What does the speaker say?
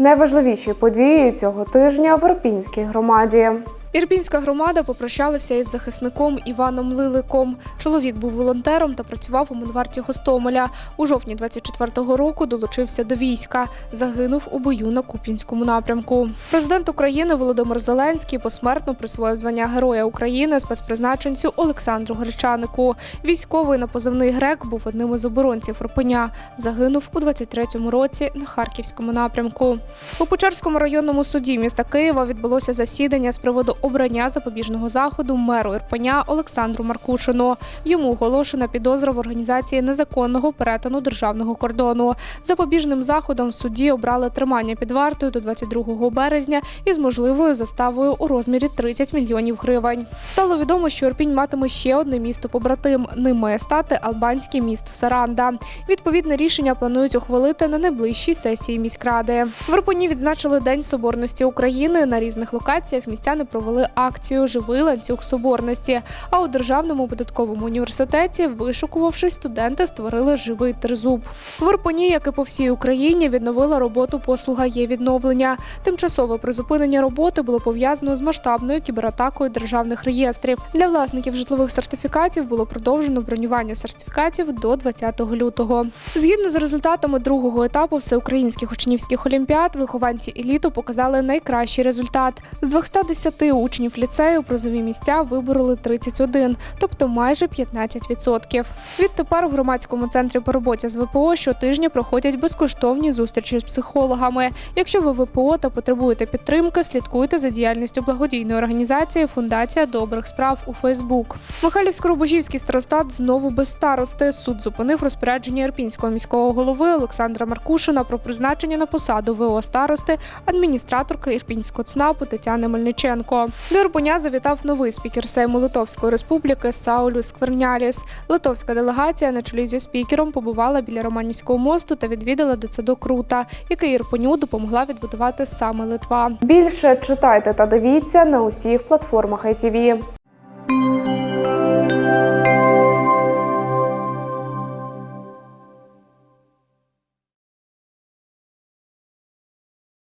Найважливіші події цього тижня в Ірпінській громаді. Ірпінська громада попрощалася із захисником Іваном Лиликом. Чоловік був волонтером та працював у Монварті Гостомеля. У жовтні 24-го року долучився до війська. Загинув у бою на Куп'янському напрямку. Президент України Володимир Зеленський посмертно присвоїв звання Героя України спецпризначенцю Олександру Гречанику. Військовий на позивний грек був одним із оборонців Ірпеня. Загинув у 23-му році на Харківському напрямку. У Печерському районному суді міста Києва відбулося засідання з приводу обрання запобіжного заходу меру Ірпеня Олександру Маркушину. Йому оголошена підозра в організації незаконного перетину державного кордону. Запобіжним заходом в суді обрали тримання під вартою до 22 березня із можливою заставою у розмірі 30 мільйонів гривень. Стало відомо, що Ірпінь матиме ще одне місто побратим. Ним має стати албанське місто Саранда. Відповідне рішення планують ухвалити на найближчій сесії міськради. В Ірпені відзначили День Соборності України. На різних локаціях містяни провели акцію Живий ланцюг соборності. А у державному податковому університеті, вишукувавшись, студенти створили живий тризуб. В Ірпені, як і по всій Україні, відновила роботу послуга є відновлення. Тимчасове призупинення роботи було пов'язано з масштабною кібератакою державних реєстрів. Для власників житлових сертифікатів було продовжено бронювання сертифікатів до 20 лютого. Згідно з результатами другого етапу всеукраїнських учнівських олімпіад, вихованці еліту показали найкращий результат. З 210 учнів ліцею призові місця вибороли 31, тобто майже 15%. Відтепер у громадському центрі по роботі з ВПО щотижня проходять безкоштовні зустрічі з психологами. Якщо ви ВПО та потребуєте підтримки, слідкуйте за діяльністю благодійної організації Фундація добрих справ у Фейсбук. Михайлівсько-Рубожівський старостат знову без старости. Суд зупинив розпорядження Ірпінського міського голови Олександра Маркушина про призначення на посаду ВО старости адміністраторки Ірпінського ЦНАПу Тетяни Мельниченко. До Ірпуня завітав новий спікер Сейму Литовської республіки Саулюс Скверняліс. Литовська делегація на чолі зі спікером побувала біля Романівського мосту та відвідала дитсадок Рута, який Ірпеню допомогла відбудувати саме Литва. Більше читайте та дивіться на усіх платформах ITV.